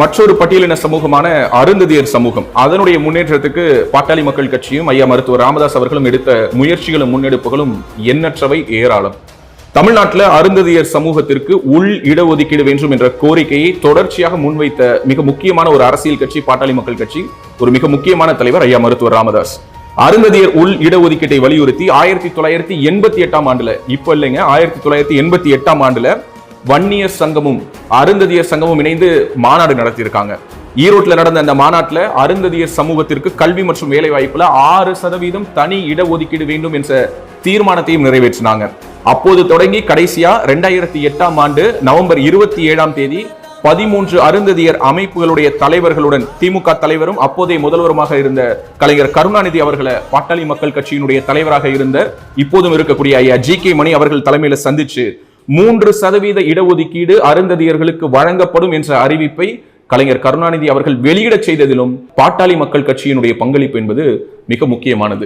மற்றொரு பட்டியலின சமூகமான அருந்ததியர் சமூகம். அதனுடைய முன்னேற்றத்துக்கு பாட்டாளி மக்கள் கட்சியும் ஐயா மருத்துவர் ராமதாஸ் அவர்களும் எடுத்த முயற்சிகளும் முன்னெடுப்புகளும் எண்ணற்றவை ஏராளம். தமிழ்நாட்டில் அருந்ததியர் சமூகத்திற்கு உள் இடஒதுக்கீடு வேண்டும் என்ற கோரிக்கையை தொடர்ச்சியாக முன்வைத்த மிக முக்கியமான ஒரு அரசியல் கட்சி பாட்டாளி மக்கள் கட்சி ஒரு மிக முக்கியமான தலைவர் ஐயா மருத்துவர் ராமதாஸ். அருந்ததியர் உள் இடஒதுக்கீட்டை வலியுறுத்தி ஆயிரத்தி தொள்ளாயிரத்தி எண்பத்தி எட்டாம் ஆண்டுல இப்ப இல்லைங்க ஆயிரத்தி தொள்ளாயிரத்தி எண்பத்தி எட்டாம் ஆண்டுல வன்னியர் சங்கமும் அருந்ததியர் சங்கமும் இணைந்து மாநாடு நடத்தியிருக்காங்க. ஈரோட்ல நடந்த அந்த மாநாட்டில் அருந்ததியர் சமூகத்திற்கு கல்வி மற்றும் வேலை வாய்ப்புல ஆறு சதவீதம் தனி இடஒதுக்கீடு வேண்டும் என்ற தீர்மானத்தையும் நிறைவேற்றினாங்க. அப்போது தொடங்கி கடைசியா ரெண்டாயிரத்தி எட்டாம் ஆண்டு நவம்பர் இருபத்தி ஏழாம் தேதி பதிமூன்று அருந்ததியர் அமைப்புகளுடைய தலைவர்களுடன் திமுக தலைவரும் அப்போதைய முதல்வருமாக இருந்த கலைஞர் கருணாநிதி அவர்களை பாட்டாளி மக்கள் கட்சியினுடைய தலைவராக இருந்த இப்போதும் இருக்கக்கூடிய ஐயா ஜி கே மணி அவர்கள் தலைமையில சந்திச்சு மூன்று சதவீத இடஒதுக்கீடு அருந்ததியர்களுக்கு வழங்கப்படும் என்ற அறிவிப்பை கலைஞர் கருணாநிதி அவர்கள் வெளியிடச் செய்ததிலும் பாட்டாளி மக்கள் கட்சியினுடைய பங்களிப்பு என்பது மிக முக்கியமானது.